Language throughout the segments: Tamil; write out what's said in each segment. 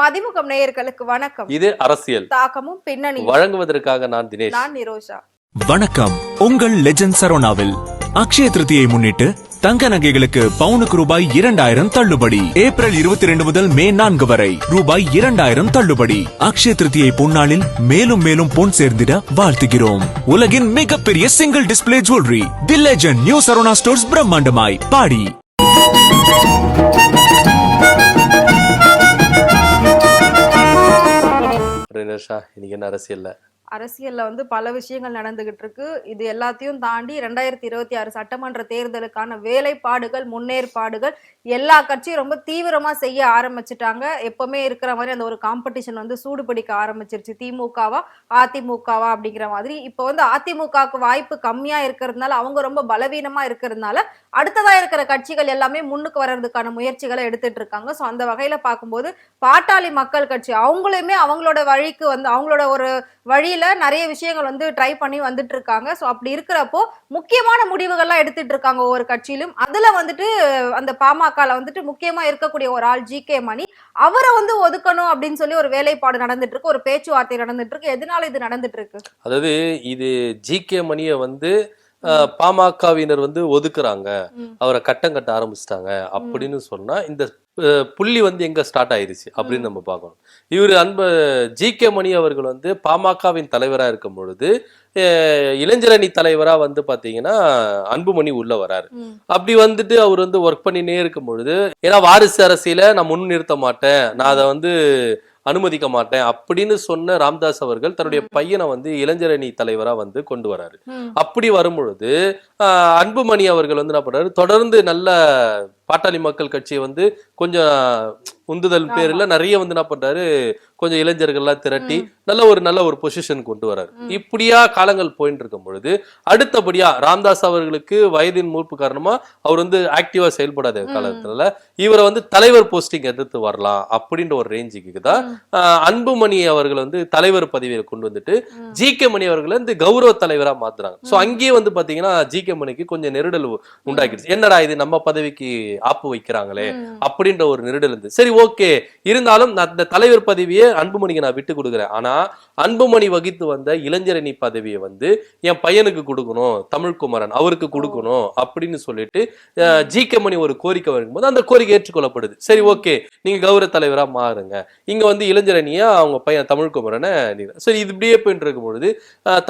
மதிமுகம் நேயர்களுக்கு வணக்கம். இது அரசியல். தாக்கமும் பின்னணி வழங்குவதற்காக நான் தினேஷ். நான் நிரோஷா. வணக்கம். உங்கள் லெஜண்ட் சரோனாவில் அக்ஷய திருதியை முன்னிட்டு தங்க நகைகளுக்கு பவுனுக்கு ரூபாய் இரண்டாயிரம் தள்ளுபடி. ஏப்ரல் இருபத்தி ரெண்டு முதல் மே நான்கு வரை ரூபாய் இரண்டாயிரம் தள்ளுபடி. அக்ஷய திருதியை பொன்னாளில் மேலும் மேலும் பொன் சேர்ந்திட வாழ்த்துகிறோம். உலகின் மிகப்பெரிய single display jewellery the legend new Saravana stores பிரம்மாண்டமாய் பாடி. நேஷா. இன்னைக்கு என்ன அரசியல்ல? அரசியலில் வந்து பல விஷயங்கள் நடந்துகிட்டு இருக்கு இது எல்லாத்தையும் தாண்டி ரெண்டாயிரத்தி இருபத்தி ஆறு சட்டமன்ற தேர்தலுக்கான வேலைப்பாடுகள் முன்னேற்பாடுகள் எல்லா கட்சியும் ரொம்ப தீவிரமாக செய்ய ஆரம்பிச்சிட்டாங்க. எப்பவுமே இருக்கிற மாதிரி அந்த ஒரு காம்படிஷன் வந்து சூடு பிடிக்க ஆரம்பிச்சிருச்சு. திமுகவா அதிமுகவா அப்படிங்கிற மாதிரி. இப்போ வந்து அதிமுகவுக்கு வாய்ப்பு கம்மியாக இருக்கிறதுனால அவங்க ரொம்ப பலவீனமாக இருக்கிறதுனால அடுத்ததாக இருக்கிற கட்சிகள் எல்லாமே முன்னுக்கு வர்றதுக்கான முயற்சிகளை எடுத்துட்டு இருக்காங்க. ஸோ அந்த வகையில் பார்க்கும்போது பாட்டாளி மக்கள் கட்சி அவங்களுமே அவங்களோட வழிக்கு வந்து அவங்களோட ஒரு வழியில் நிறைய விஷயங்கள் வந்து ட்ரை பண்ணி வந்துட்டு இருக்காங்க ஸோ அப்படி இருக்கிறப்போ முக்கியமான முடிவுகள்லாம் எடுத்துட்டு இருக்காங்க ஒவ்வொரு கட்சியிலும். அதுல வந்துட்டு அந்த பாமகல வந்துட்டு முக்கியமா இருக்கக்கூடிய ஒரு ஆள் ஜி கே மணி அவரை வந்து ஒதுக்கணும் அப்படின்னு சொல்லி ஒரு வேலைப்பாடு நடந்துட்டு இருக்கு ஒரு பேச்சுவார்த்தை நடந்துட்டு இருக்கு எதனால இது நடந்துட்டு இருக்கு அதாவது இது ஜி கே மணியை வந்து பாமகவினர் வந்து ஒதுக்குறாங்க. அவரை கட்டம் கட்ட ஆரம்பிச்சிட்டாங்க அப்படின்னு சொன்னா இந்த புள்ளி வந்து எங்க ஸ்டார்ட் ஆயிருச்சு அப்படின்னு நம்ம பார்க்கணும். இவர் அன்பு ஜி கே மணி அவர்கள் வந்து பாமகவின் தலைவரா இருக்கும் பொழுது இளைஞரணி தலைவரா வந்து பாத்தீங்கன்னா அன்புமணி உள்ள வராரு. அப்படி வந்துட்டு அவர் வந்து ஒர்க் பண்ணினே இருக்கும் பொழுது ஏன்னா வாரிசு அரசியல நான் முன் நிறுத்த மாட்டேன் நான் அதை வந்து அனுமதிக்க மாட்டேன் அப்படின்னு சொன்ன ராம்தாஸ் அவர்கள் தன்னுடைய பையனை வந்து இளைஞரணி தலைவரா வந்து கொண்டு வராரு. அப்படி வரும் பொழுது ஆஹ், அன்புமணி அவர்கள் வந்து என்ன பண்றாரு? தொடர்ந்து நல்ல பாட்டாளி மக்கள் கட்சியை வந்து கொஞ்சம் உந்துதல் பேர்ல நிறைய வந்து என்ன பண்றாரு கொஞ்சம் இளைஞர்கள்லாம் திரட்டி நல்ல ஒரு நல்ல ஒரு பொசிஷன் கொண்டு வராரு. இப்படியா காலங்கள் போயிட்டு இருக்கும் பொழுது அடுத்தபடியா ராம்தாஸ் அவர்களுக்கு வயதின் மூர்ப்பு காரணமா அவர் வந்து ஆக்டிவா செயல்படாத காலத்துல இவரை வந்து தலைவர் போஸ்டிங் எதிர்த்து வரலாம் அப்படின்ற ஒரு ரேஞ்சுக்கு தான் அன்புமணி அவர்கள் வந்து தலைவர் பதவியை கொண்டு வந்துட்டு ஜி கே மணி அவர்களை வந்து கௌரவ தலைவரா மாத்துறாங்க. சோ அங்கேயே வந்து பாத்தீங்கன்னா ஜி கே மணிக்கு கொஞ்சம் நெருடல் உண்டாக்கிடுச்சு. என்னடா இது நம்ம பதவிக்கு ஆப்பு வைக்கிறாங்களே அப்படின்ற ஒரு நெருடல் இருந்து சரி ஓகே. இருந்தாலும் நான் இந்த தலைவர் பதவியை அன்புமணிக்கு நான் விட்டு கொடுக்குறேன். ஆனா அன்புமணி வகித்து வந்த இளைஞரணி பதவியை வந்து என் பையனுக்கு கொடுக்கணும் தமிழ்குமரன் அவருக்கு கொடுக்கணும் அப்படின்னு சொல்லிட்டு ஜி கே மணி ஒரு கோரிக்கை வரும்போது அந்த கோரிக்கை ஏற்றுக்கொள்ளப்படுது. சரி ஓகே. நீங்க கௌரவ தலைவரா மாறுங்க. இங்க வந்து இளைஞரணியா அவங்க பையன் தமிழ்குமரனை சரி இது இப்படியே போயிட்டு இருக்கும் பொழுது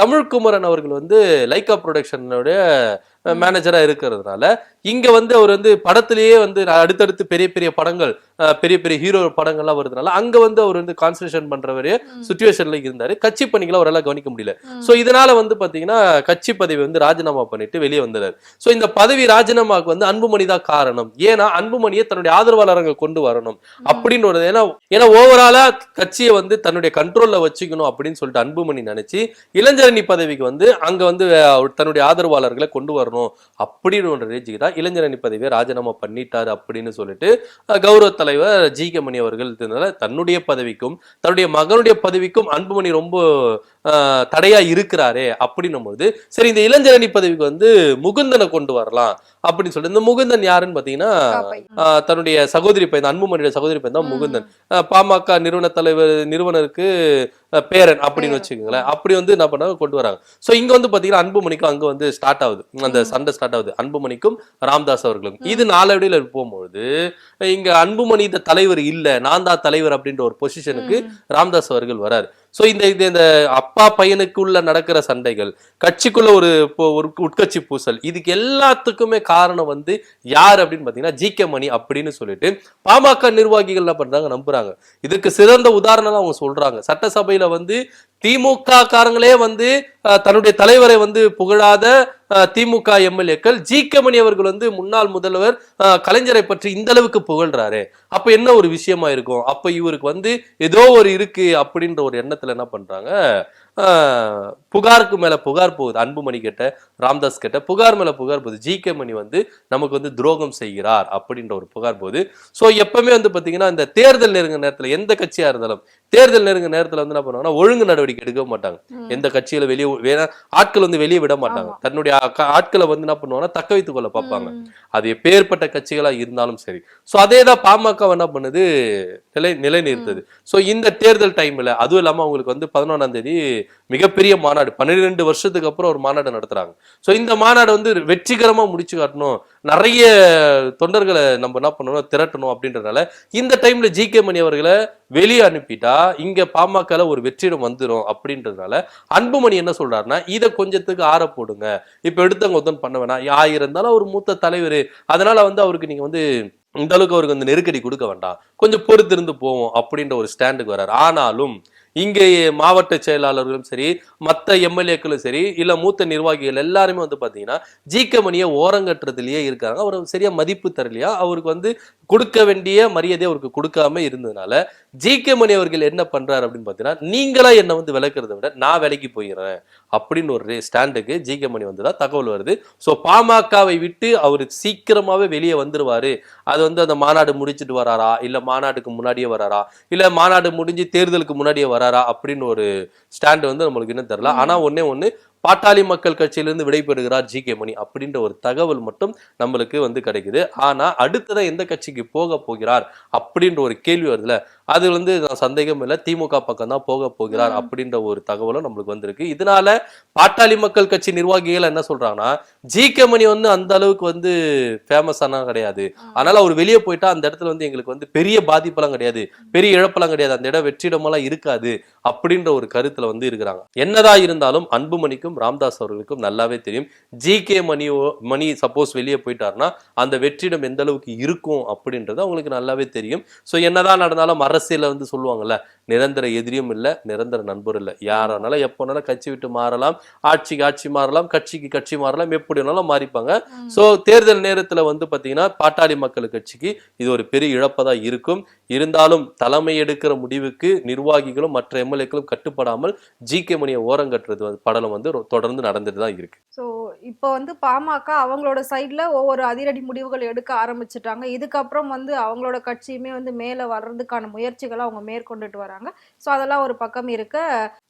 தமிழ்குமரன் அவர்கள் வந்து லைக்கா ப்ரொடக்ஷனுடைய மேனேஜரா இருக்கிறதுனால இங்க வந்து அவர் வந்து படத்திலேயே வந்து அடுத்தடுத்து பெரிய பெரிய படங்கள் பெரிய பெரிய ஹீரோ படங்கள்லாம் வருதுனால அங்க வந்து அவர் வந்து கான்சன்ட்ரேஷன் பண்றவரே சுச்சுவேஷன்ல இருந்தாரு. கட்சி பணிகளை அவரால் கவனிக்க முடியல. சோ இதனால வந்து பாத்தீங்கன்னா கட்சி பதவி வந்து ராஜினாமா பண்ணிட்டு வெளியே வந்தாரு சோ இந்த பதவி ராஜினாமாக்கு வந்து அன்புமணி தான் காரணம். ஏன்னா அன்புமணியை தன்னுடைய ஆதரவாளர்கள் கொண்டு வரணும் அப்படின்னு ஒரு ஏன்னா ஏன்னா ஓவராலா கட்சியை வந்து தன்னுடைய கண்ட்ரோல்ல வச்சுக்கணும் அப்படின்னு சொல்லிட்டு அன்புமணி நினைச்சு இளைஞரணி பதவிக்கு வந்து அங்க வந்து தன்னுடைய ஆதரவாளர்களை கொண்டு வரணும் அப்படின்னு ஒரு ரேஞ்சுக்கு தான் இளைஞரணி பதவியை ராஜினாமா பண்ணிட்டாரு அப்படின்னு சொல்லிட்டு கௌரவ தலைவர் ஜி கே மணி அவர்கள் தன்னுடைய பதவிக்கும் தன்னுடைய மகனுடைய பதவிக்கும் அன்புமணி ரொம்ப அஹ், தடையா இருக்கிறாரே அப்படின்னும் போது சரி இந்த இளைஞரணி பதவிக்கு வந்து முகுந்தனை கொண்டு வரலாம். அப்படின்னு சொல்லிட்டு. இந்த முகுந்தன் யாருன்னு பாத்தீங்கன்னா தன்னுடைய சகோதரி பையன் அன்புமணியோட சகோதரி பையன் தான் முகுந்தன். பாமக நிறுவன தலைவர் நிறுவனருக்கு பேரன் அப்படின்னு வச்சுக்கோங்களேன். அப்படி வந்து என்ன பண்ணாங்க கொண்டு வராங்க. சோ இங்க வந்து பாத்தீங்கன்னா அன்புமணிக்கும் அங்க வந்து ஸ்டார்ட் ஆகுது. அந்த சண்டை ஸ்டார்ட் ஆகுது. அன்புமணிக்கும் ராம்தாஸ் அவர்களுக்கும் இது நாளடியில போகும்போது இங்க அன்புமணி இந்த தலைவர் இல்ல நான் தான் தலைவர் அப்படின்ற ஒரு பொசிஷனுக்கு ராம்தாஸ் அவர்கள் வராரு. ஸோ இந்த இது இந்த அப்பா பையனுக்குள்ள நடக்கிற சண்டைகள் கட்சிக்குள்ள ஒரு இப்போ ஒரு உட்கட்சி பூசல் இதுக்கு எல்லாத்துக்குமே காரணம் வந்து யார் அப்படின்னு பார்த்தீங்கன்னா ஜி கே மணி அப்படின்னு சொல்லிட்டு பாமக நிர்வாகிகள் என்ன பண்றாங்க நம்புறாங்க. இதுக்கு சிறந்த உதாரணம் அவங்க சொல்றாங்க. சட்டசபையில வந்து திமுக காரங்களே வந்து தன்னுடைய தலைவரை வந்து புகழாத திமுக எம்எல்ஏக்கள் ஜி கே மணி அவர்கள் வந்து முன்னாள் முதல்வர் கலைஞரை பற்றி இந்த அளவுக்கு புகழ்றாரு. அப்ப என்ன ஒரு விஷயமா இருக்கும்? அப்ப இவருக்கு வந்து ஏதோ ஒரு இருக்கு அப்படின்ற ஒரு எண்ணத்துல என்ன பண்றாங்க? புகாருக்கு மேல புகார் போகுது. அன்புமணி கிட்ட ராம்தாஸ் கிட்ட புகார் மேல புகார் போகுது. ஜி கே மணி வந்து நமக்கு வந்து துரோகம் செய்கிறார் அப்படின்ற ஒரு புகார் போகுது. ஸோ எப்பவுமே வந்து பாத்தீங்கன்னா இந்த தேர்தல் நெருங்க நேரத்தில் எந்த கட்சியா இருந்தாலும் தேர்தல் நெருங்க நேரத்துல வந்து என்ன பண்ணுவாங்கன்னா ஒழுங்கு நடவடிக்கை எடுக்க மாட்டாங்க. எந்த கட்சியில வெளியே வேணா ஆட்கள் வந்து வெளியே விட மாட்டாங்க. தன்னுடைய ஆட்களை வந்து என்ன பண்ணுவாங்கன்னா தக்க வைத்துக் கொள்ள பார்ப்பாங்க அது எப்பேற்பட்ட கட்சிகளா இருந்தாலும் சரி. சோ அதே தான் பாமக என்ன பண்ணுது? நிலை நிலைநிறுத்தது. சோ இந்த தேர்தல் டைம்ல அதுவும் இல்லாம அவங்களுக்கு வந்து பதினொன்றாம் தேதி மிகப்பெரிய மாநாடு. பன்னிரெண்டு வருஷத்துக்கு அப்புறம் ஒரு மாநாடு நடத்துறாங்க. ஸோ இந்த மாநாடு வந்து வெற்றிகரமா முடிச்சு காட்டணும். நிறைய தொண்டர்களை நம்ம என்ன பண்ணணும்? திரட்டணும் அப்படின்றதுனால இந்த டைம்ல ஜி கே மணி அவர்களை வெளியே அனுப்பிட்டா இங்க பாமகல ஒரு வெற்றிடம் வந்துடும் அப்படின்றதுனால அன்புமணி என்ன சொல்றாருன்னா இதை கொஞ்சத்துக்கு ஆற போடுங்க. இப்ப எடுத்தவங்க ஒத்தன் பண்ண வேணாம். யார் இருந்தாலும் ஒரு மூத்த தலைவர். அதனால வந்து அவருக்கு நீங்க வந்து இந்த அளவுக்கு அவருக்கு வந்து நெருக்கடி கொடுக்க வேண்டாம். கொஞ்சம் பொறுத்திருந்து போவோம் அப்படின்ற ஒரு ஸ்டாண்டுக்கு வர்றாரு. ஆனாலும் இங்கே மாவட்ட செயலாளர்களும் சரி மற்ற எம்எல்ஏக்களும் சரி இல்ல மூத்த நிர்வாகிகள் எல்லாருமே வந்து பாத்தீங்கன்னா ஜி கே மணியை ஓரங்கட்டுறதுலயே இருக்காங்க. அவர் சரியா மதிப்பு தரலையா? அவருக்கு வந்து கொடுக்க வேண்டிய மரியாதை அவருக்கு கொடுக்காம இருந்ததுனால ஜி கே மணி அவர்கள் என்ன பண்றாரு அப்படின்னு பாத்தீங்கன்னா நீங்களா என்ன வந்து விளக்குறதை விட நான் விலைக்கு போயிடுறேன். அப்படின்னு ஒரு ஸ்டாண்டுக்கு ஜி கே மணி வந்ததா தகவல் வருது. ஸோ பாமகவை விட்டு அவர் சீக்கிரமாகவே வெளியே வந்துடுவார் அது வந்து அந்த மாநாடு முடிச்சிட்டு வராரா? இல்லை மாநாட்டுக்கு முன்னாடியே வராரா? இல்லை மாநாடு முடிஞ்சு தேர்தலுக்கு முன்னாடியே வராரா? அப்படின்னு ஒரு ஸ்டாண்டு வந்து நம்மளுக்கு இன்னும் தெரில. ஆனால் ஒன்றே ஒன்று பாட்டாளி மக்கள் கட்சியிலிருந்து விடைபெறுகிறார் ஜி கே மணி அப்படின்ற ஒரு தகவல் மட்டும் நம்மளுக்கு வந்து கிடைக்குது. ஆனா அடுத்ததா எந்த கட்சிக்கு போக போகிறார் அப்படின்ற ஒரு கேள்வி வருதுல. அது வந்து நான் சந்தேகம் இல்லை. திமுக பக்கம் தான் போக போகிறார் அப்படின்ற ஒரு தகவலும் நம்மளுக்கு வந்திருக்கு. இதனால பாட்டாளி மக்கள் கட்சி நிர்வாகிகள் என்ன சொல்றாங்கன்னா ஜி கே மணி வந்து அந்த அளவுக்கு வந்து ஃபேமஸ் ஆனா கிடையாது. அதனால அவர் வெளியே போயிட்டா அந்த இடத்துல வந்து எங்களுக்கு வந்து பெரிய பாதிப்பெல்லாம் கிடையாது. பெரிய இழப்பெல்லாம் கிடையாது. அந்த இடம் வெற்றிடமெல்லாம் இருக்காது அப்படின்ற ஒரு கருத்துல வந்து இருக்கிறாங்க. என்னதான் இருந்தாலும் அன்புமணிக்கும் ராம்தாஸ் அவர்களுக்கும் நல்லாவே தெரியும். ஜி கே மணியோ மணி சப்போஸ் வெளியே போயிட்டாருன்னா அந்த வெற்றிடம் எந்த அளவுக்கு இருக்கும் அப்படின்றது அவங்களுக்கு நல்லாவே தெரியும். ஸோ என்னதான் நடந்தாலும் அரசியல வந்து சொல்லுவாங்கல்ல நிரந்தர எதிரியும் இல்லை நிரந்தர நண்பர் இல்லை. யாரானாலும் எப்போ வேணாலும் கட்சி விட்டு மாறலாம் ஆட்சிக்கு ஆட்சி மாறலாம் கட்சிக்கு கட்சி மாறலாம் எப்படி வேணாலும் மாறிப்பாங்க. சோ தேர்தல் நேரத்துல வந்து பாத்தீங்கன்னா பாட்டாளி மக்கள் கட்சிக்கு இது ஒரு பெரிய இழப்பதா இருக்கும். இருந்தாலும் தலைமை எடுக்கிற முடிவுக்கு நிர்வாகிகளும் மற்ற எம்எல்ஏக்களும் கட்டுப்படாமல் ஜி கே மணியை ஓரங்கட்டுறது படலம் வந்து தொடர்ந்து நடந்துட்டு தான் இருக்கு. ஸோ இப்போ வந்து பாமக அவங்களோட சைடில் ஒவ்வொரு அதிரடி முடிவுகள் எடுக்க ஆரம்பிச்சிட்டாங்க. இதுக்கப்புறம் வந்து அவங்களோட கட்சியுமே வந்து மேலே வர்றதுக்கான முயற்சிகளை அவங்க மேற்கொண்டுட்டு வராங்க. ஸோ அதெல்லாம் ஒரு பக்கம் இருக்க.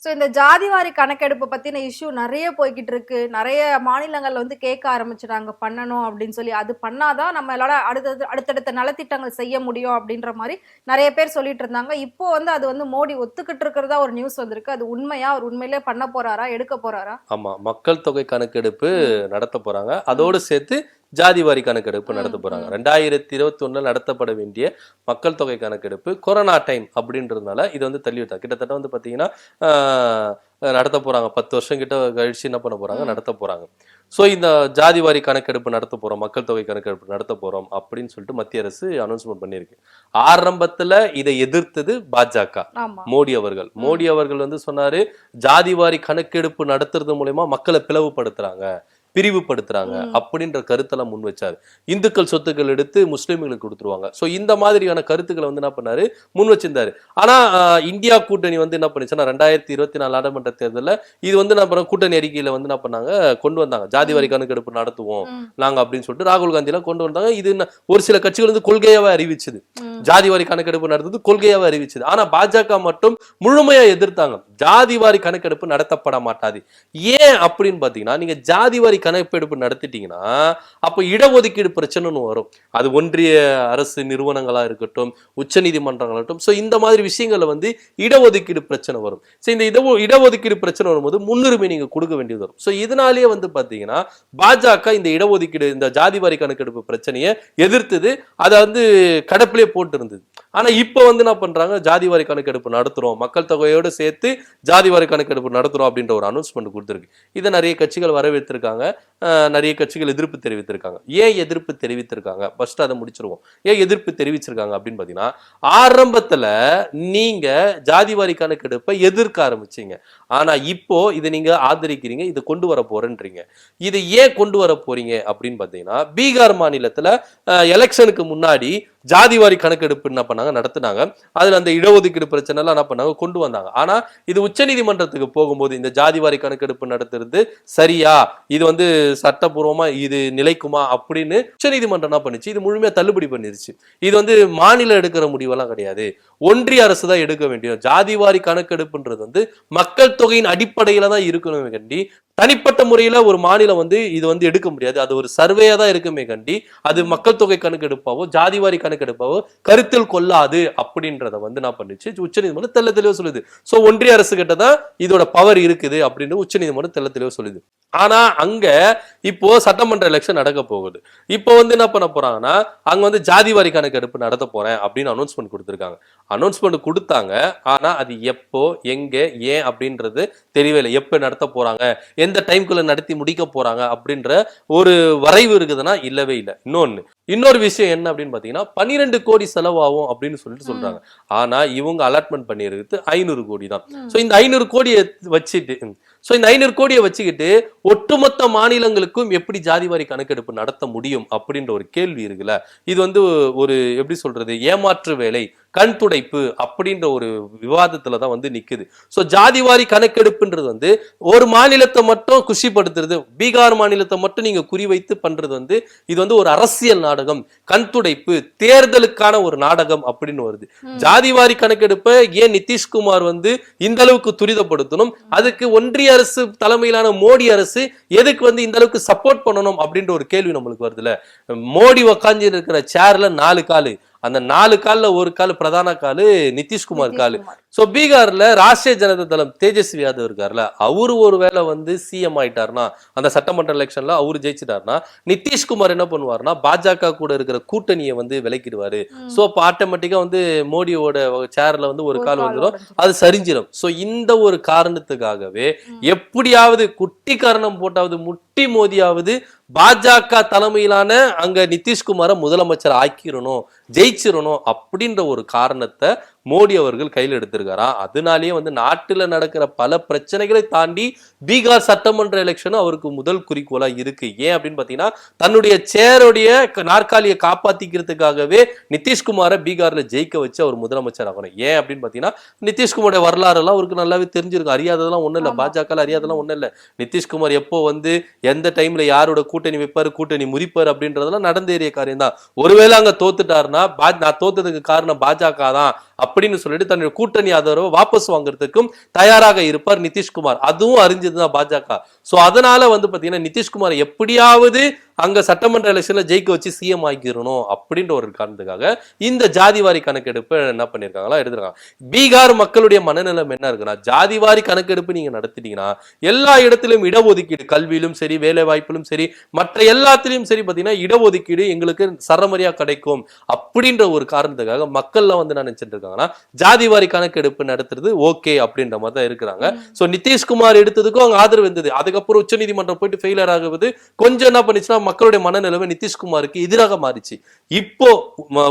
ஸோ இந்த ஜாதிவாரி கணக்கெடுப்பு பற்றின இஷ்யூ நிறைய போய்கிட்டு இருக்கு. நிறைய மாநிலங்களில் வந்து கேட்க ஆரம்பிச்சிட்டாங்க. பண்ணணும் அப்படின்னு சொல்லி. அது பண்ணாதான் நம்மளால அடுத்தது அடுத்தடுத்த நலத்திட்டங்கள் செய்ய முடியும் அப்படின்ற மாதிரி நிறைய பேர் சொல்லிட்டு இருந்தாங்க. இப்போ வந்து அது வந்து மோடி ஒத்துக்கிட்டு இருக்கிறதா ஒரு நியூஸ் வந்திருக்கு. அது உண்மையா? அவர் உண்மையிலே பண்ண போறாரா? எடுக்க போறாரா? ஆமா மக்கள் தொகை கணக்கெடுப்பு நடத்த போறாங்க. அதோடு சேர்த்து ஜாதி வாரி கணக்கெடுப்பு நடத்த போறாங்க. ரெண்டாயிரத்தி இருபத்தி ஒண்ணுல நடத்தப்பட வேண்டிய மக்கள் தொகை கணக்கெடுப்பு கொரோனா டைம் அப்படின்றதுனால இது வந்து தள்ளி விட்டாங்க கிட்டத்தட்ட வந்து பாத்தீங்கன்னா நடத்த போறாங்க. பத்து வருஷம் கிட்ட கழிச்சு என்ன பண்ண போறாங்க. நடத்த போறாங்க. சோ இந்த ஜாதி வாரி கணக்கெடுப்பு நடத்த போறோம் மக்கள் தொகை கணக்கெடுப்பு நடத்த போறோம் அப்படின்னு சொல்லிட்டு மத்திய அரசு அனௌன்ஸ்மெண்ட் பண்ணியிருக்கு. ஆரம்பத்துல இதை எதிர்த்தது பாஜக மோடி அவர்கள். மோடி அவர்கள் வந்து சொன்னாரு ஜாதிவாரி கணக்கெடுப்பு நடத்துறது மூலயமா மக்களை பிளவுபடுத்துறாங்க. பிரிவுபடுத்துறாங்க. அப்படின்ற கருத்தெல்லாம் முன் வச்சாரு. இந்துக்கள் சொத்துக்கள் எடுத்து முஸ்லிம்களுக்கு கொடுத்துருவாங்க. சோ இந்த மாதிரியான கருத்துக்களை வந்து என்ன பண்ணாரு? முன் வச்சிருந்தாரு. ஆனா இந்தியா கூட்டணி வந்து என்ன பண்ணுச்சுன்னா ரெண்டாயிரத்தி இருபத்தி நாலு நாடாளுமன்ற தேர்தல்ல இது வந்து என்ன கூட்டணி அறிக்கையில வந்து என்ன பண்ணாங்க? கொண்டு வந்தாங்க. ஜாதிவாரி கணக்கெடுப்பு நடத்துவோம் நாங்க அப்படின்னு சொல்லிட்டு ராகுல் காந்தி எல்லாம் கொண்டு வந்தாங்க. இது ஒரு சில கட்சிகள் வந்து கொள்கையாவே அறிவிச்சது. ம். ஜாதிவாரி கணக்கெடுப்பு நடந்தது கொள்கையாவே அறிவிச்சது. ஆனா பாஜக மட்டும் முழுமையா எதிர்த்தாங்க. ஜாதிவாரி கணக்கெடுப்பு நடத்தப்பட மாட்டாது. ஏன் அப்படின்னு பாத்தீங்கன்னா நீங்க ஜாதிவாரி கணக்கெடுப்பு நடத்திட்டீங்கன்னா அப்போ இடஒதுக்கீடு பிரச்சனைன்னு வரும். அது ஒன்றிய அரசு நிறுவனங்களா இருக்கட்டும் உச்ச நீதிமன்றங்களா இருக்கட்டும். இந்த மாதிரி விஷயங்களில் வந்து இடஒதுக்கீடு பிரச்சனை வரும். ஸோ இந்த இட இடஒதுக்கீடு பிரச்சனை வரும்போது முன்னுரிமை நீங்கள் கொடுக்க வேண்டியது வரும். ஸோ இதனாலேயே வந்து பார்த்தீங்கன்னா பாஜக இந்த இடஒதுக்கீடு இந்த ஜாதிவாரி கணக்கெடுப்பு பிரச்சனையை எதிர்த்தது. அதை வந்து கடப்பிலே போட்டு இருந்தது ஆனா இப்போ வந்து என்ன பண்றாங்க? ஜாதிவாரி கணக்கெடுப்பு நடத்துகிறோம் மக்கள் தொகையோடு சேர்த்து ஜாதிவாரி கணக்கெடுப்பு நடத்துறோம் அப்படின்ற ஒரு அனௌன்ஸ்மெண்ட் கொடுத்துருக்கு. இதை நிறைய கட்சிகள் வரவேற்றிருக்காங்க. நிறைய கட்சிகள் எதிர்ப்பு தெரிவித்திருக்காங்க. ஏன் எதிர்ப்பு தெரிவித்திருக்காங்க? ஃபர்ஸ்ட் அதை முடிச்சிருவோம். ஏன் எதிர்ப்பு தெரிவிச்சிருக்காங்க அப்படின்னு பாத்தீங்கன்னா ஆரம்பத்துல நீங்க ஜாதிவாரி கணக்கெடுப்பை எதிர்க்க ஆரம்பிச்சீங்க. ஆனா இப்போ இதை நீங்க ஆதரிக்கிறீங்க இதை கொண்டு வர போறேன்றீங்க. இதை ஏன் கொண்டு வர போறீங்க அப்படின்னு பாத்தீங்கன்னா பீகார் மாநிலத்துல எலெக்ஷனுக்கு முன்னாடி ஜாதிவாரி கணக்கெடுப்பு என்ன பண்ணாங்க நடத்தினாங்க. அதுல அந்த இடஒதுக்கீடு பிரச்சனை எல்லாம் என்ன பண்ணாங்க கொண்டு வந்தாங்க. ஆனா இது உச்சநீதிமன்றத்துக்கு போகும்போது இந்த ஜாதிவாரி கணக்கெடுப்பு நடத்துறது சரியா? இது வந்து சட்டபூர்வமா இது நிலைக்குமா அப்படின்னு உச்சநீதிமன்றம் என்ன பண்ணுச்சு இது முழுமையா தள்ளுபடி பண்ணிருச்சு. இது வந்து மாநிலம் எடுக்கிற முடிவெல்லாம் கிடையாது. ஒன்றிய அரசு தான் எடுக்க வேண்டியும் ஜாதிவாரி கணக்கெடுப்புன்றது வந்து மக்கள் தொகையின் அடிப்படையில தான் இருக்கணுமே கண்டி. தனிப்பட்ட முறையில ஒரு மாநிலம் வந்து இது வந்து எடுக்க முடியாது. அது ஒரு சர்வேயா தான் இருக்குமே கண்டி. அது மக்கள் தொகை கணக்கெடுப்பாவோ ஜாதிவாரி கணக்கெடுப்பாவோ கருத்தில் கொள்ளாது அப்படின்றத வந்து நான் பண்ணுச்சு. உச்சநீதிமன்றம் தெல்ல தெளிவா சொல்லுது. சோ ஒன்றிய அரசு கிட்ட தான் இதோட பவர் இருக்குது அப்படின்னு உச்சநீதிமன்றம் தெல்ல தெளிவா சொல்லுது. ஆனா அங்க இப்போ சட்டமன்ற எலெக்ஷன் நடக்க போகுது. இப்போ வந்து என்ன பண்ண போறாங்கன்னா அங்க வந்து ஜாதிவாரி கணக்கெடுப்பு நடத்த போறேன் அப்படின்னு அனௌன்ஸ்மெண்ட் கொடுத்துருக்காங்க. அனௌன்ஸ்மெண்ட் கொடுத்தாங்க. ஆனா அது எப்போ எங்க ஏன் அப்படின்றது தெரியவே இல்லை எப்போ நடத்த போறாங்க? எந்த டைம்குள்ள நடத்தி முடிக்க போறாங்க? அப்படின்ற ஒரு வரைவு இருக்குதுன்னா இல்லவே இல்லை. இன்னொன்னு இன்னொரு விஷயம் என்ன அப்படின்னு பாத்தீங்கன்னா பன்னிரெண்டு கோடி செலவாகும் அப்படின்னு சொல்லிட்டு சொல்றாங்க. ஆனா இவங்க அலாட்மெண்ட் பண்ணியிருக்கிறது ஐநூறு கோடி தான். சோ இந்த ஐநூறு கோடியை வச்சுட்டு சோ இந்த ஐநூறு கோடியை வச்சுக்கிட்டு ஒட்டுமொத்த மாநிலங்களுக்கும் எப்படி ஜாதிவாரி கணக்கெடுப்பு நடத்த முடியும்? அப்படின்ற ஒரு கேள்வி இருக்குல்ல. இது வந்து ஒரு எப்படி சொல்றது ஏமாற்று வேலை. கண் துடைப்பு அப்படின்ற ஒரு விவாதத்துல தான் வந்து நிக்குது. சோ ஜாதிவாரி கணக்கெடுப்புன்றது வந்து ஒரு மாநிலத்தை மட்டும் குஷிப்படுத்துறது பீகார் மாநிலத்தை மட்டும் நீங்க குறிவைத்து பண்றது வந்து இது வந்து ஒரு அரசியல் நாடகம். கண் துடைப்பு தேர்தலுக்கான ஒரு நாடகம் அப்படின்னு வருது. ஜாதிவாரி கணக்கெடுப்பை ஏன் நிதிஷ்குமார் வந்து இந்த அளவுக்கு துரிதப்படுத்தணும்? அதுக்கு ஒன்றிய அரசு தலைமையிலான மோடி அரசு எதுக்கு வந்து இந்த அளவுக்கு சப்போர்ட் பண்ணணும் அப்படின்ற ஒரு கேள்வி நம்மளுக்கு வருதுல்ல. மோடி உக்காந்து இருக்கிற சேர்ல நாலு காலு. அந்த நாலு கால்ல ஒரு கால் பிரதான காலு நிதிஷ்குமார் காலு. சோ பீகார்ல ராஷ்டிரிய ஜனதா தளம் தேஜஸ்வி யாதவ் இருக்கார்ல. அவரு ஒருவேளை வந்து சிஎம் ஆயிட்டாருன்னா அந்த சட்டமன்ற எலெக்ஷன்ல அவரு ஜெயிச்சிட்டாருன்னா நிதிஷ்குமார் என்ன பண்ணுவாருன்னா பாஜக கூட இருக்கிற கூட்டணியை வந்து விலக்கிடுவாரு. சோ அப்ப ஆட்டோமேட்டிக்கா வந்து மோடியோட சேர்ல வந்து ஒரு கால் வந்துடும். அது சரிஞ்சிடும் சோ இந்த ஒரு காரணத்துக்காகவே எப்படியாவது குட்டி காரணம் போட்டாவது முட்டி மோதியாவது பாஜக தலைமையிலான அங்க நிதிஷ்குமாரை முதலமைச்சர் ஆக்கிரணும் ஜெயிச்சிரணும் அப்படின்ற ஒரு காரணத்தை மோடி அவர்கள் கையில் எடுத்திருக்காராம் அதனாலேயே வந்து நாட்டுல நடக்கிற பல பிரச்சனைகளை தாண்டி பீகார் சட்டமன்ற எலெக்ஷனும் அவருக்கு முதல் குறிக்கோளா இருக்கு. ஏன் அப்படின்னு பாத்தீங்கன்னா தன்னுடைய சேருடைய நாற்காலியை காப்பாத்திக்கிறதுக்காகவே நிதிஷ்குமாரை பீகார்ல ஜெயிக்க வச்சு அவர் முதலமைச்சர் ஆகணும். ஏன் அப்படின்னு பாத்தீங்கன்னா நிதிஷ்குமாரோட வரலாறு எல்லாம் அவருக்கு நல்லாவே தெரிஞ்சிருக்கும். அறியாததெல்லாம் ஒண்ணும் இல்ல. பாஜக அறியாதெல்லாம் ஒண்ணும் இல்ல. நிதிஷ்குமார் எப்போ வந்து எந்த டைம்ல யாரோட கூட்டணி வைப்பாரு கூட்டணி முறிப்பாரு அப்படின்றதெல்லாம் நடந்தேறிய காரியம் தான் ஒருவேளை அங்க தோத்துட்டாருன்னா நான் தோத்ததுக்கு காரணம் பாஜக தான் அப்படின்னு சொல்லிட்டு தன்னுடைய கூட்டணி ஆதரவை வாபஸ் வாங்குறதுக்கும் தயாராக இருப்பார் நிதிஷ்குமார். அதுவும் அறிஞ்சதுதான் பாஜக. சோ அதனால வந்து பாத்தீங்கன்னா நிதிஷ்குமார் எப்படியாவது அங்க சட்டமன்ற எலெக்ஷன்ல ஜெயிக்க வச்சு சிஎம் ஆக்கிடணும் அப்படின்ற ஒரு காரணத்துக்காக இந்த ஜாதிவாரி கணக்கெடுப்பு என்ன பண்ணிருக்காங்களா எடுத்திருக்காங்க. பீகார் மக்களுடைய மனநிலைமை என்ன இருக்குன்னா ஜாதிவாரி கணக்கெடுப்பு நீங்க நடத்திட்டீங்கன்னா எல்லா இடத்திலும் இடஒதுக்கீடு கல்வியிலும் சரி வேலை வாய்ப்பிலும் சரி மற்ற எல்லாத்திலும் சரி பாத்தீங்கன்னா இடஒதுக்கீடு எங்களுக்கு சரமரியா கிடைக்கும் அப்படின்ற ஒரு காரணத்துக்காக மக்கள்லாம் வந்து என்ன நினைச்சிட்டு இருக்காங்கன்னா ஜாதிவாரி கணக்கெடுப்பு நடத்துறது ஓகே அப்படின்ற மாதிரி தான் இருக்கிறாங்க. சோ நிதிஷ்குமார் எடுத்ததுக்கும் அவங்க ஆதரவு இருந்தது. அதுக்கப்புறம் உச்சநீதிமன்றம் போயிட்டு ஃபெயிலியர் ஆகுது கொஞ்சம் என்ன பண்ணுச்சுன்னா மக்களுடைய மனநிலைமை நிதிஷ்குமாருக்கு எதிராக மாறிச்சு. இப்போ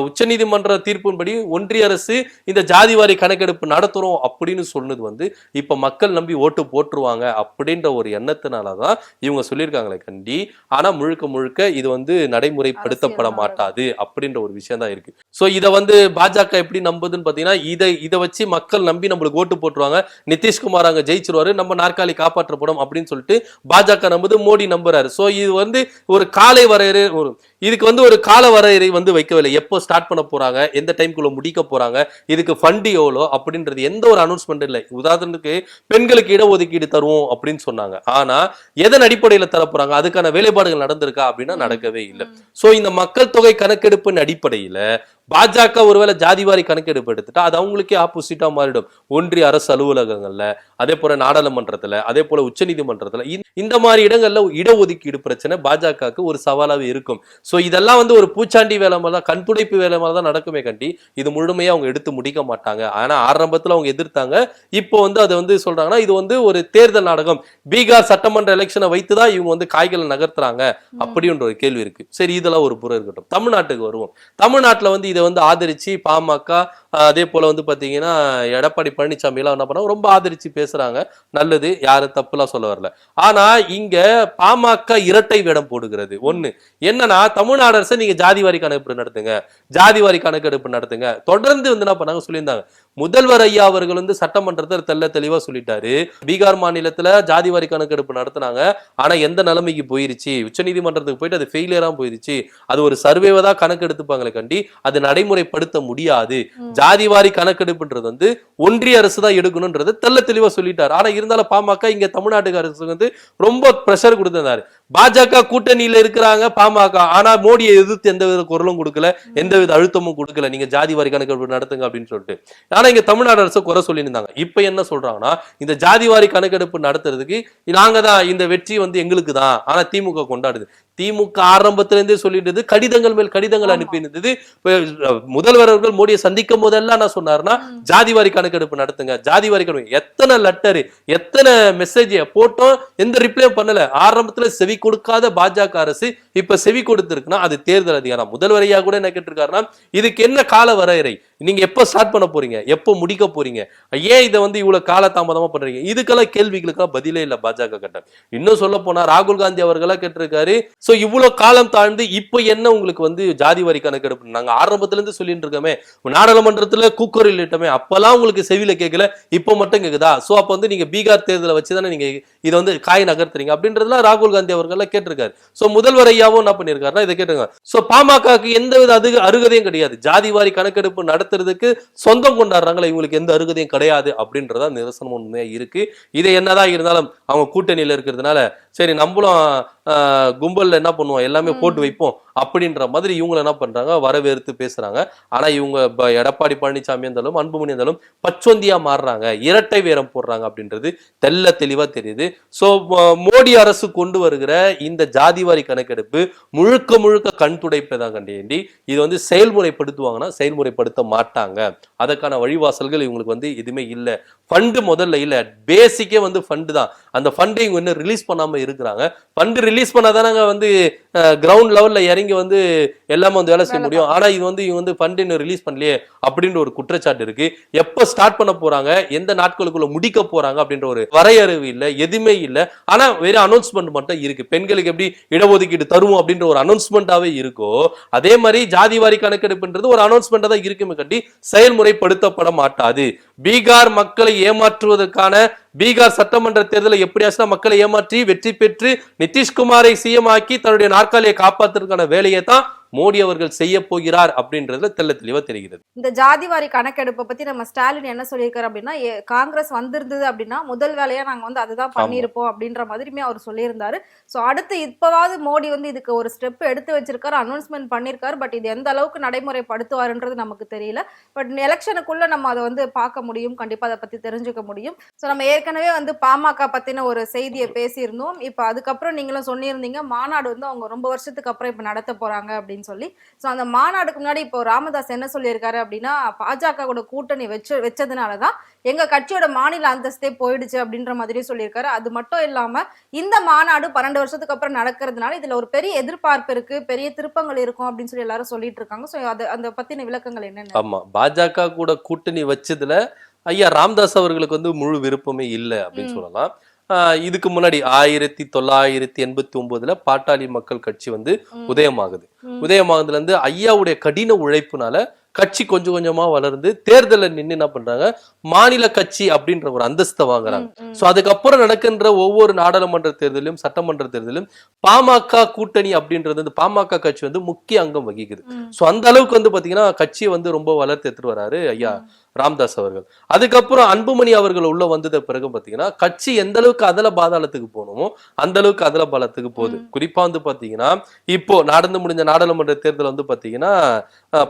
உச்சநீதிமன்ற தீர்ப்பின்படி ஒன்றிய அரசு இந்த ஜாதிவாரி கணக்கெடுப்பு நடத்துறோம் அப்படின்னு சொன்னது வந்து இப்ப மக்கள் நம்பி ஓட்டு போட்டுருவாங்க அப்படின்ற ஒரு எண்ணத்தினாலதான் இவங்க சொல்லியிருக்காங்களே கண்டி. ஆனா முழுக்க முழுக்க இது வந்து நடைமுறைப்படுத்தப்பட மாட்டாது அப்படின்ற ஒரு விஷயம் தான் இருக்கு. சோ இத வந்து பாஜக எப்படி நம்புதுன்னு பாத்தீங்கன்னா இதை இதை வச்சு மக்கள் நம்பி நம்மளுக்கு ஓட்டு போட்டுருவாங்க. நிதிஷ்குமார் அங்க ஜெயிச்சிருவாரு நம்ம நாற்காலி காப்பாற்றப்படும் அப்படின்னு சொல்லிட்டு பாஜக நம்புது மோடி நம்புறாரு. சோ இது வந்து ஒரு ஒரு காலை வரையறு ஒரு இதுக்கு வந்து ஒரு கால வரையறை வந்து வைக்கவில்லை. எப்போ ஸ்டார்ட் பண்ண போறாங்க எந்த டைம்குள்ள முடிக்க போறாங்க இதுக்கு ஃபண்ட் எவ்வளோ அப்படின்றது எந்த ஒரு அனௌன்ஸ்மெண்ட் இல்லை. உதாரணத்துக்கு பெண்களுக்கு இடஒதுக்கீடு தருவோம் அப்படின்னு சொன்னாங்க. ஆனா எதன் அடிப்படையில தர போறாங்க? அதுக்கான வேலைப்பாடுகள் நடந்திருக்கா அப்படின்னா நடக்கவே இல்லை. சோ இந்த மக்கள் தொகை கணக்கெடுப்பின் அடிப்படையில பாஜக ஒருவேளை ஜாதிவாரி கணக்கெடுப்பு எடுத்துட்டா அது அவங்களுக்கே ஆப்போசிட்டா மாறிடும். ஒன்றிய அரசு அலுவலகங்கள்ல அதே போல நாடாளுமன்றத்துல அதே போல உச்சநீதிமன்றத்துல இந்த- இந்த மாதிரி இடங்கள்ல இடஒதுக்கீடு பிரச்சனை பாஜகவுக்கு ஒரு சவாலாவே இருக்கும். சோ இதெல்லாம் வந்து ஒரு பூச்சாண்டி வேலை மாதிரி தான் கண் துடைப்பு வேலை மாதிரி தான் நடக்குமே கண்டி. இது முழுமையா அவங்க எடுத்து முடிக்க மாட்டாங்க. ஆனா ஆரம்பத்துல அவங்க எதிர்த்தாங்க. இப்போ வந்து அதை வந்து சொல்றாங்கன்னா இது வந்து ஒரு தேர்தல் நாடகம். பீகார் சட்டமன்ற எலெக்ஷனை வைத்து தான் இவங்க வந்து காய்களை நகர்த்துறாங்க அப்படின்ற ஒரு கேள்வி இருக்கு. சரி இதெல்லாம் ஒரு புறம் இருக்கட்டும். தமிழ்நாட்டுக்கு வருவோம். தமிழ்நாட்டுல வந்து இதை வந்து ஆதரிச்சு பாமக அதே போல வந்து பாத்தீங்கன்னா எடப்பாடி பழனிசாமி எல்லாம் என்ன பண்ணாங்க? ரொம்ப ஆதரிச்சு பேசுறாங்க. நல்லது. யாரும் தப்புலாம் சொல்ல வரல. ஆனா இங்க பாமக இரட்டை வேடம் போடுகிறது. ஒண்ணு என்னன்னா தமிழ்நாடு அரசு நீங்க ஜாதிவாரி கணக்கெடுப்பு நடத்துங்க. ஜாதிவாரி கணக்கெடுப்பு நடத்துங்க. தொடர்ந்து வந்து என்ன பண்ணாங்க? சொல்லியிருந்தாங்க. முதல்வர் ஐயா அவர்கள் வந்து சட்டமன்றத்தில் தெல்ல தெளிவா சொல்லிட்டாரு. பீகார் மாநிலத்துல ஜாதிவாரி கணக்கெடுப்பு நடத்துனாங்க. ஆனா எந்த நிலைமைக்கு போயிருச்சு? உச்சநீதிமன்றத்துக்கு போயிட்டு அது ஃபெயிலியரா போயிருச்சு. அது ஒரு சர்வேவை தான் கணக்கெடுத்துப்பாங்களே கண்டி அது நடைமுறைப்படுத்த முடியாது. ம். ஜாதிவாரி கணக்கெடுப்புன்றது வந்து ஒன்றிய அரசு தான் எடுக்கணும்ன்றது தெல்ல தெளிவா சொல்லிட்டாரு. ஆனா இருந்தாலும் பாமக இங்க தமிழ்நாட்டுக்கு அரசு வந்து ரொம்ப பிரஷர் கொடுத்திருந்தாரு. பாஜக கூட்டணியில இருக்கிறாங்க பாமக. ஆனா மோடியை எதிர்த்து எந்த வித குரலும் கொடுக்கல எந்த வித அழுத்தமும் கொடுக்கல. நீங்க ஜாதிவாரி கணக்கெடுப்பு நடத்துங்க அப்படின்னு சொல்லிட்டு. ஆனா இங்க தமிழ்நாடு அரசு குறை சொல்லியிருந்தாங்க. இப்ப என்ன சொல்றாங்கன்னா இந்த ஜாதிவாரி கணக்கெடுப்பு நடத்துறதுக்கு நாங்க தான் இந்த வெற்றி வந்து எங்களுக்கு தான் ஆனா திமுக கொண்டாடுது. திமுக ஆரம்பத்துல இருந்தே சொல்லிட்டு கடிதங்கள் மேல் கடிதங்கள் ஆமா. அனுப்பி இருந்தது இப்ப, அஹ், முதல்வர் அவர்கள் மோடியை சந்திக்கும் போதெல்லாம் என்ன சொன்னாருன்னா ஜாதிவாரி கணக்கெடுப்பு நடத்துங்க. ஜாதிவாரி கணக்கு எத்தனை லெட்டர் எத்தனை மெசேஜ் போட்டோம் எந்த ரிப்ளையும் பண்ணல. ஆரம்பத்துல செவி கொடுக்காத பாஜக அரசு இப்ப செவி கொடுத்திருக்குன்னா அது தேர்தல் அதிகாரம். முதல்வரையா கூட என்ன கேட்டிருக்காருன்னா இதுக்கு என்ன கால வரையறை? நீங்க எப்ப ஸ்டார்ட் பண்ண போறீங்க? எப்போ முடிக்க போறீங்க? ஏன் இதை வந்து இவ்வளவு காலதாமதமா பண்றீங்க? இதுக்கெல்லாம் கேள்விகளுக்கெல்லாம் பதிலே இல்ல பாஜக கிட்ட. இன்னும் சொல்ல போனா ராகுல் காந்தி அவர்களா கேட்டிருக்காரு ஸோ இவ்வளோ காலம் தாழ்ந்து இப்போ என்ன உங்களுக்கு வந்து ஜாதி வரி கணக்கெடுப்பு நாங்கள் ஆரம்பத்துல இருந்து சொல்லிட்டு இருக்கோமே. நாடாளுமன்றத்தில் கூக்குரல் இட்டமே அப்போல்லாம் உங்களுக்கு செவில கேட்கல இப்போ மட்டும் கேட்குதா? ஸோ அப்போ வந்து நீங்கள் பீகார் தேர்தலை வச்சு தானே நீங்கள் இதை வந்து காய் நகர்த்துறீங்க அப்படின்றதுலாம் ராகுல் காந்தி அவர்கள்லாம் கேட்டிருக்காரு. ஸோ முதல்வர் ஐயாவும் என்ன பண்ணியிருக்காருன்னா இதை கேட்டுங்க ஸோ பாமகக்கு எந்த வித அது அருகதையும் கிடையாது. ஜாதி வாரி கணக்கெடுப்பு நடத்துறதுக்கு சொந்தம் கொண்டாடுறாங்களே இவங்களுக்கு எந்த அருகதையும் கிடையாது அப்படின்றதா நிரசனம் உண்மையாக இருக்கு. இது என்னதான் இருந்தாலும் அவங்க கூட்டணியில இருக்கிறதுனால சரி நம்மளும் கும்பல்ல என்ன பண்ணுவோம்? எல்லாமே போட்டு வைப்போம். அப்படின்ற மாதிரி இவங்க என்ன பண்றாங்க? வரவேற்று பேசுறாங்க. ஆனா இவங்க எடப்பாடி பழனிசாமி இருந்தாலும் அன்புமணி இருந்தாலும் பச்சொந்தியா மாறுறாங்க. இரட்டை வேரம் போடுறாங்க அப்படின்றது தெல்ல தெளிவா தெரியுது. சோ மோடி அரசு கொண்டு வருகிற இந்த ஜாதிவாரி கணக்கெடுப்பு முழுக்க முழுக்க கண் துடைப்பை தான் கண்டேண்டி இது வந்து செயல்முறைப்படுத்துவாங்கன்னா செயல்முறைப்படுத்த மாட்டாங்க. அதற்கான வழிவாசல்கள் இவங்களுக்கு வந்து எதுவுமே இல்லை. ஃபண்டு முதல்ல இல்ல. பேசிக்கே வந்து ஃபண்டு தான். அந்த ஃபண்டை இவங்க இன்னும் ரிலீஸ் பண்ணாமல் இருக்கிறாங்க ஃபண்டு ரிலீஸ் பண்ணால் தானே வந்து கிரவுண்ட் லெவலில் இறங்கி வந்து எல்லாமே வந்து வேலை செய்ய முடியும். ஆனா இது வந்து இவங்க வந்து ஃபண்ட் இன்னும் ரிலீஸ் பண்ணலையே அப்படின்ற ஒரு குற்றச்சாட்டு இருக்கு. எப்ப ஸ்டார்ட் பண்ண போறாங்க? எந்த நாட்களுக்குள்ள முடிக்க போறாங்க? அப்படின்ற ஒரு வரையறைவு இல்ல எதுவுமே இல்ல. ஆனா வெறும் அனௌன்ஸ்மெண்ட் மட்டும் இருக்கு. பெண்களுக்கு எப்படி இடஒதுக்கீடு தருவோம் அப்படின்ற ஒரு அனௌன்ஸ்மெண்டாவே இருக்கோ அதே மாதிரி ஜாதி வாரி கணக்கெடுப்புன்றது ஒரு அனௌன்ஸ்மெண்டா தான் இருக்குமே கட்டி செயல்முறைப்படுத்தப்பட மாட்டாது. பீகார் மக்களை ஏமாற்றுவதற்கான பீகார் சட்டமன்ற தேர்தலை எப்படியாச்சும் மக்களை ஏமாற்றி வெற்றி பெற்று நிதிஷ்குமாரை சிஎம் ஆக்கி தன்னுடைய நாற்காலியை காப்பாத்துறதுக்கான வேலையை தான் மோடி அவர்கள் செய்ய போகிறார் அப்படின்றதுல தெள்ள தெளிவா தெரிகிறது. இந்த ஜாதிவாரி கணக்கெடுப்பை பத்தி நம்ம ஸ்டாலின் என்ன சொல்லியிருக்காரு அப்படின்னா காங்கிரஸ் வந்திருந்தது அப்படின்னா முதல் வேலையா நாங்க வந்து அதுதான் பண்ணியிருப்போம் அப்படின்ற மாதிரியுமே அவர் சொல்லியிருந்தாரு. ஸோ அடுத்து இப்பவாவது மோடி வந்து இதுக்கு ஒரு ஸ்டெப் எடுத்து வச்சிருக்காரு அனௌன்ஸ்மெண்ட் பண்ணியிருக்காரு பட் இது எந்த அளவுக்கு நடைமுறைப்படுத்துவாருன்றது நமக்கு தெரியல. பட் எலெக்ஷனுக்குள்ள நம்ம அதை வந்து பார்க்க முடியும் கண்டிப்பா அதை பத்தி தெரிஞ்சுக்க முடியும். ஸோ நம்ம ஏற்கனவே வந்து பாமக பத்தின ஒரு செய்தியை பேசியிருந்தோம். இப்போ அதுக்கப்புறம் நீங்களும் சொல்லியிருந்தீங்க மாநாடு வந்து அவங்க ரொம்ப வருஷத்துக்கு அப்புறம் இப்போ நடத்த போறாங்க அப்படின்னு சொல்லி. ஸோ அந்த மாநாடுக்கு முன்னாடி இப்போ ராமதாஸ் என்ன சொல்லியிருக்காரு அப்படின்னா பாஜக கூட கூட்டணி வச்சு வச்சதுனால தான் எங்க கட்சியோட மாநில அந்தஸ்தே போயிடுச்சு அப்படின்ற மாதிரி சொல்லியிருக்காரு. அது மட்டும் இல்லாம இந்த மாநாடு பன்னெண்டு வருஷத்துக்கு அப்புறம் நடக்கிறதுனால இதுல ஒரு பெரிய எதிர்பார்ப்பு இருக்கு பெரிய திருப்பங்கள் இருக்கும் அப்படின்னு சொல்லி எல்லாரும் சொல்லிட்டு இருக்காங்க. ஸோ அது அந்த பத்தின விளக்கங்கள் என்னென்ன? ஆமா பாஜக கூட கூட்டணி வச்சதுல ஐயா ராம்தாஸ் அவர்களுக்கு வந்து முழு விருப்பமே இல்லை அப்படின்னு. சொல்லலாம். இதுக்கு முன்னாடி ஆயிரத்தி தொள்ளாயிரத்தி எண்பத்தி ஒன்பதுல பாட்டாளி மக்கள் கட்சி வந்து. உதயமாகுது. உதயமாகுதுல இருந்து ஐயாவுடைய கடின உழைப்புனால கட்சி கொஞ்சம் கொஞ்சமா வளர்ந்து தேர்தலில் நின்னு என்ன பண்றாங்க மாநில கட்சி அப்படின்ற ஒரு அந்தஸ்தை வாங்குறாங்க. சோ அதுக்கப்புறம் நடக்கின்ற ஒவ்வொரு நாடாளுமன்ற தேர்தலிலும் சட்டமன்ற தேர்தலிலும் பாமக கூட்டணி அப்படின்றது வந்து பாமக கட்சி வந்து முக்கிய அங்கம் வகிக்குது. சோ அந்த அளவுக்கு வந்து பாத்தீங்கன்னா கட்சியை வந்து ரொம்ப வளர்த்து எடுத்துட்டு வராரு ஐயா ராம்தாஸ் அவர்கள் அதுக்கப்புறம் அன்புமணி அவர்கள் உள்ள வந்தது பிறகு பாத்தீங்கன்னா கட்சி எந்த அளவுக்கு அதல பாதாளத்துக்கு போகணுமோ அந்த அளவுக்கு அதல பாலத்துக்கு போகுது. குறிப்பா வந்து பாத்தீங்கன்னா இப்போ நடந்து முடிஞ்ச நாடாளுமன்ற தேர்தல் வந்து பாத்தீங்கன்னா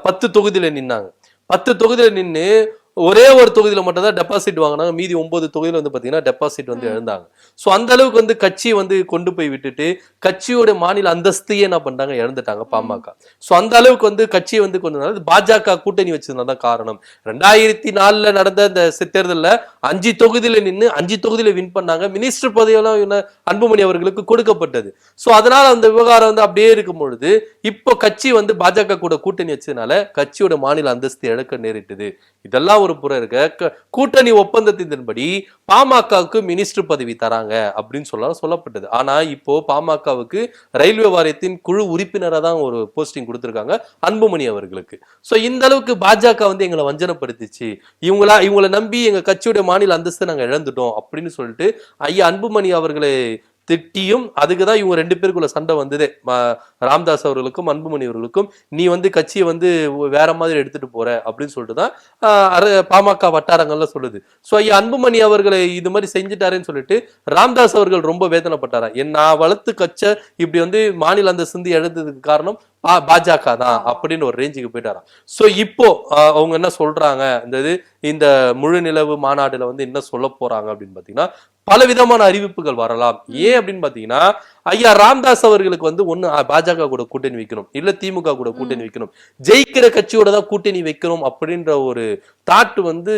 பத்து தொகுதியில நின்னாங்க. பத்து தொகுதியில் நின்னு ஒரே ஒரு தொகுதியில மட்டும் தான் டெபாசிட் வாங்கினாங்க. மீதி ஒன்பது தொகுதியில வந்து பாத்தீங்கன்னா டெபாசிட் வந்து ம். எழுந்தாங்க சோ அந்த அளவுக்கு வந்து கட்சியை வந்து கொண்டு போய் விட்டுட்டு கட்சியோட மாநில அந்தஸ்தையே என்ன பண்றாங்க இழந்துட்டாங்க பாமக. சோ அந்த அளவுக்கு வந்து கட்சியை வந்து கொண்டு வந்தது பாஜக கூட்டணி வச்சதுனால தான் காரணம். ரெண்டாயிரத்தி நாலுல நடந்த இந்த தேர்தல்ல அஞ்சு தொகுதியில நின்னு அஞ்சு தொகுதியில வின் பண்ணாங்க. மினிஸ்டர் பதவியெல்லாம் அன்புமணி அவர்களுக்கு கொடுக்கப்பட்டது. சோ அதனால அந்த விவகாரம் வந்து அப்படியே இருக்கும் பொழுது இப்போ கட்சி வந்து பாஜக கூட கூட்டணி வச்சதுனால கட்சியோட மாநில அந்தஸ்து இழக்க நேரிட்டது. இதெல்லாம் ஒரு ஒரு புறம் இருக்க கூட்டணி ஒப்பந்தத்தின்படி பாமகவுக்கு மினிஸ்டர் பதவி தராங்க அப்படின்னு சொல்ல சொல்லப்பட்டது. ஆனா இப்போ பாமகவுக்கு ரயில்வே வாரியத்தின் குழு உறுப்பினரா தான் ஒரு போஸ்டிங் கொடுத்துருக்காங்க அன்புமணி அவர்களுக்கு. சோ இந்த அளவுக்கு பாஜக வந்து எங்களை வஞ்சனப்படுத்திச்சு. இவங்களா இவங்களை நம்பி எங்க கட்சியுடைய மாநில அந்தஸ்தை நாங்கள் இழந்துட்டோம் அப்படின்னு சொல்லிட்டு ஐயா அன்புமணி அவர்களை திட்டியும் அதுக்கு தான் இவங்க ரெண்டு பேருக்குள்ள சண்டை வந்ததே. ராம்தாஸ் அவர்களுக்கும் அன்புமணி அவர்களுக்கும். நீ வந்து கட்சியை வந்து வேற மாதிரி எடுத்துட்டு போற அப்படின்னு சொல்லிட்டு தான் பாமக வட்டாரங்கள்ல சொல்லுது. ஸோ ஐயா அன்புமணி அவர்களை இது மாதிரி செஞ்சுட்டாருன்னு சொல்லிட்டு ராம்தாஸ் அவர்கள் ரொம்ப வேதனைப்பட்டாரா? என் நான் வளர்த்து கட்ச இப்படி வந்து மாநில அந்த சிந்தி எழுந்ததுக்கு காரணம் பா- பாஜக தான் அப்படின்னு ஒரு ரேஞ்சுக்கு போயிட்டாராம் சோ இப்போ அவங்க என்ன சொல்றாங்க? இந்த இது இந்த முழு நிலவு மாநாடுல வந்து என்ன சொல்ல போறாங்க அப்படின்னு பாத்தீங்கன்னா பல விதமான அறிவிப்புகள் வரலாம். ஏன் அப்படின்னு பாத்தீங்கன்னா ஐயா ராம்தாஸ் அவர்களுக்கு வந்து அஹ், பாஜக கூட கூட்டணி வைக்கணும். இல்ல திமுக கூட கூட்டணி வைக்கணும். ஜெயிக்கிற கட்சியோட தான் கூட்டணி வைக்கணும் அப்படின்ற ஒரு தாட் வந்து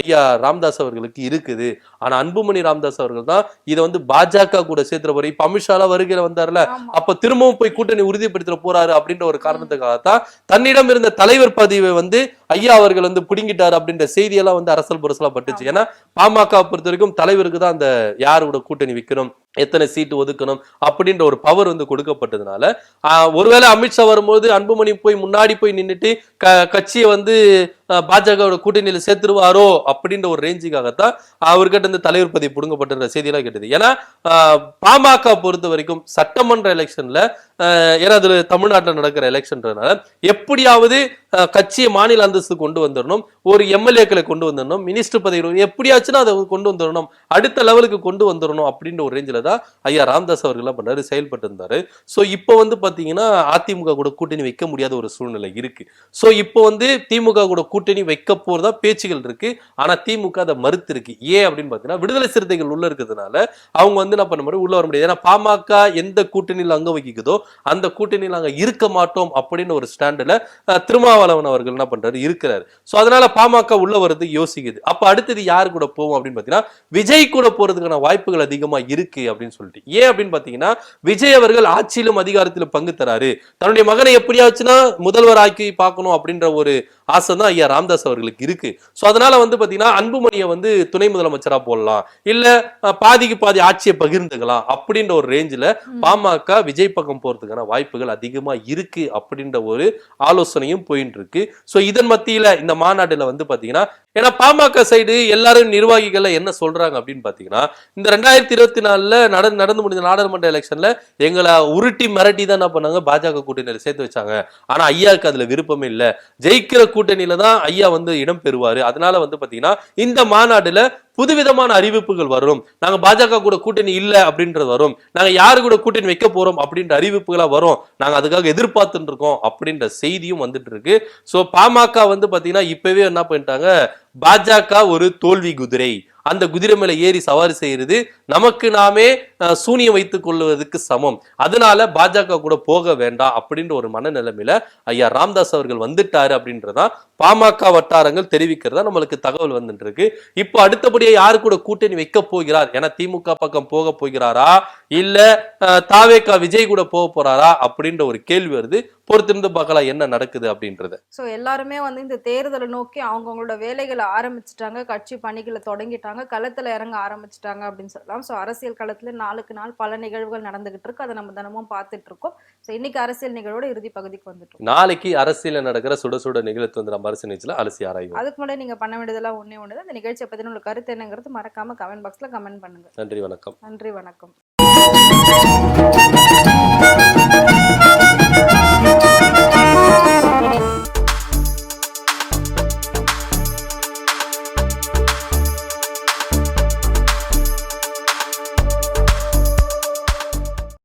ஐயா ராம்தாஸ் அவர்களுக்கு இருக்குது. ஆனா அன்புமணி ராம்தாஸ் அவர்கள் தான் இதை வந்து பாஜக கூட சேர்த்துற போற இப்ப அமித்ஷாலாம் வருகையில வந்தார்ல. அப்ப திரும்பவும் போய் கூட்டணி உறுதிப்படுத்த போறாரு அப்படின்ற ஒரு காரணத்துக்காகத்தான் தன்னிடம் இருந்த தலைவர் பதவியை வந்து ஐயா அவர்கள் வந்து பிடுங்கிட்டாரு அப்படின்ற செய்தியெல்லாம் வந்து அரசல் புரசலா பட்டுச்சு. ஏன்னா பாமக பொறுத்த வரைக்கும் தலைவருக்கு தான் அந்த யாரோட கூட்டணி வைக்கணும்? எத்தனை சீட்டு ஒதுக்கணும் அப்படின்ற ஒரு பவர் வந்து கொடுக்கப்பட்டதுனால ஒருவேளை அமித்ஷா வரும்போது அன்புமணி போய் முன்னாடி போய் நின்னுட்டு க கட்சியை வந்து பாஜகவோட கூட்டணியில் சேர்த்துருவாரோ அப்படின்ற ஒரு ரேஞ்சுக்காகத்தான் அவர்கிட்ட இந்த தலைவர் பதவி புடுங்கப்பட்ட செய்தியெல்லாம் கேட்டது. ஏன்னா பாமக பொறுத்த வரைக்கும் சட்டமன்ற எலெக்ஷன்ல ஏன்னா அது தமிழ்நாட்டில் நடக்கிற எலெக்ஷன்றதுனால எப்படியாவது கட்சியை மாநில அந்தஸ்து கொண்டு வந்துடணும் ஒரு எம்எல்ஏக்களை கொண்டு வந்துடணும் மினிஸ்டர் பதவி எப்படியாச்சுன்னா அதை கொண்டு வந்துடணும் அடுத்த லெவலுக்கு கொண்டு வந்துடணும் அப்படின்ற ஒரு ரேஞ்சில தான் ஐயா ராம்தாஸ் அவர்கள் என்ன பண்ணாரு செயல்பட்டு இருந்தாரு. ஸோ இப்போ வந்து பாத்தீங்கன்னா அதிமுக கூட கூட்டணி வைக்க முடியாத ஒரு சூழ்நிலை இருக்கு. ஸோ இப்போ வந்து திமுக கூட கூட்டணி வைக்க போறதா பேச்சுகள் இருக்கு. ஆனா திமுக அதை மறுத்து இருக்கு ஏன் அப்படின்னு பாத்தீங்கன்னா விடுதலை சிறுத்தைகள் உள்ள இருக்கிறதுனால அவங்க வந்து என்ன பண்ண முடியும்? உள்ள வர முடியாது. ஏன்னா பாமக எந்த கூட்டணியில் அங்கே வகிக்குதோ அந்த கூட்டணியில் அங்கே இருக்க மாட்டோம் அப்படின்னு ஒரு ஸ்டாண்டுல திருமாவளவன் அவர்கள் என்ன பண்றாரு? இருக்கிறாரு. ஸோ அதனால பாமக உள்ள வர்றது யோசிக்குது. அப்போ அடுத்தது யார் கூட போவோம் அப்படின்னு பார்த்தீங்கன்னா விஜய் கூட போறதுக்கான வாய்ப்புகள் அதிகமா இருக்கு. அப்படின்னு சொல்லிட்டு. ஏன் அப்படின்னு பாத்தீங்கன்னா விஜய் அவர்கள் ஆட்சியிலும் அதிகாரத்திலும் பங்கு தராரு. தன்னுடைய மகனை எப்படியாச்சுன்னா முதல்வர் ஆக்கி பார்க்கணும் அப்படின்ற ஒரு ஆசை தான் ஐயா ராம்தாஸ் அவர்களுக்கு இருக்கு. சோ அதனால வந்து பாத்தீங்கன்னா அன்புமணியை வந்து துணை முதலமைச்சரா போடலாம். இல்ல பாதிக்கு பாதி ஆட்சியை பகிர்ந்துக்கலாம் அப்படின்ற ஒரு ரேஞ்சில பாமக விஜய் பக்கம் போறதுக்கான வாய்ப்புகள் அதிகமா இருக்கு அப்படின்ற ஒரு ஆலோசனையும் போயிட்டு இருக்கு. சோ இதன் மத்தியில இந்த மாநாட்டுல வந்து பாத்தீங்கன்னா ஏன்னா பாமக சைடு எல்லாரும் நிர்வாகிகள் என்ன சொல்றாங்க அப்படின்னு பாத்தீங்கன்னா இந்த ரெண்டாயிரத்தி இருபத்தி நாலுல நடந்து நடந்து முடிஞ்ச நாடாளுமன்ற எலெக்ஷன்ல எங்களை உருட்டி மிரட்டி தான் என்ன பண்ணாங்க? பாஜக கூட்டணியில சேர்த்து வச்சாங்க. ஆனா ஐயாவுக்கு அதுல விருப்பமே இல்ல. ஜெயிக்கிற கூட்டணியில தான் ஐயா வந்து இடம் பெறுவாரு. அதனால வந்து பாத்தீங்கன்னா இந்த மாநாடுல புதுவிதமான அறிவிப்புகள் வரும். நாங்க பாஜக கூட கூட்டணி இல்ல அப்படின்றது வரும். நாங்க யாரு கூட கூட்டணி வைக்க போறோம் அப்படின்ற அறிவிப்புகளா வரும். நாங்க அதுக்காக எதிர்பார்த்துட்டு இருக்கோம் அப்படின்ற செய்தியும் வந்துட்டு இருக்கு. சோ பாமக வந்து பாத்தீங்கன்னா இப்பவே என்ன பண்ணிட்டாங்க? பாஜக ஒரு தோல்வி குதிரை. அந்த குதிரை மேல ஏறி சவாரி செய்யறது நமக்கு நாமே சூனியம் வைத்துக் கொள்வதற்கு சமம். அதனால பாஜக கூட போக வேண்டாம் அப்படின்ற ஒரு மனநிலைமையில ஐயா ராம்தாஸ் அவர்கள் வந்துட்டாரு அப்படின்றதான் பாமக வட்டாரங்கள் தெரிவிக்கிறதா நம்மளுக்கு தகவல் வந்துட்டு இருக்கு இப்போ அடுத்தபடியா யாரு கூட கூட்டணி வைக்க போகிறார்? ஏன்னா திமுக பக்கம் போக போகிறாரா? இல்ல தாவேக்கா விஜய் கூட போக போறாரா? அப்படின்ற ஒரு கேள்வி வருது. பொறுத்திருந்து பார்க்கலாம் என்ன நடக்குது அப்படின்றது. ஸோ எல்லாருமே வந்து இந்த தேர்தலை நோக்கி அவங்கவுங்களோட வேலைகளை ஆரம்பிச்சிட்டாங்க கட்சி பணிகளை தொடங்கிட்டாங்க களத்துல இறங்க ஆரம்பிச்சிட்டாங்க அப்படின்னு சொல்லலாம். ஸோ அரசியல் களத்துல நாளுக்கு நாள் பல நிகழ்வுகள் நடந்துகிட்டு இருக்கு. அதை நம்ம தினமும் பார்த்துட்டு இருக்கோம். ஸோ இன்னைக்கு அரசியல் நிகழ்வோட இறுதி பகுதிக்கு வந்துட்டோம். நாளைக்கு அரசியல நடக்கிற சுட சுட நிகழ்த்து வந்து நம்ம அரசு நிகழ்ச்சியில அலசி ஆராய்வோம். அதுக்கு முன்னாடி நீங்க பண்ண வேண்டியதெல்லாம் ஒண்ணே ஒன்று இந்த நிகழ்ச்சியை பத்தின உங்களுக்கு கருத்து என்னங்கிறது மறக்காம கமெண்ட் பாக்ஸ்ல கமெண்ட் பண்ணுங்க. நன்றி வணக்கம். நன்றி வணக்கம்.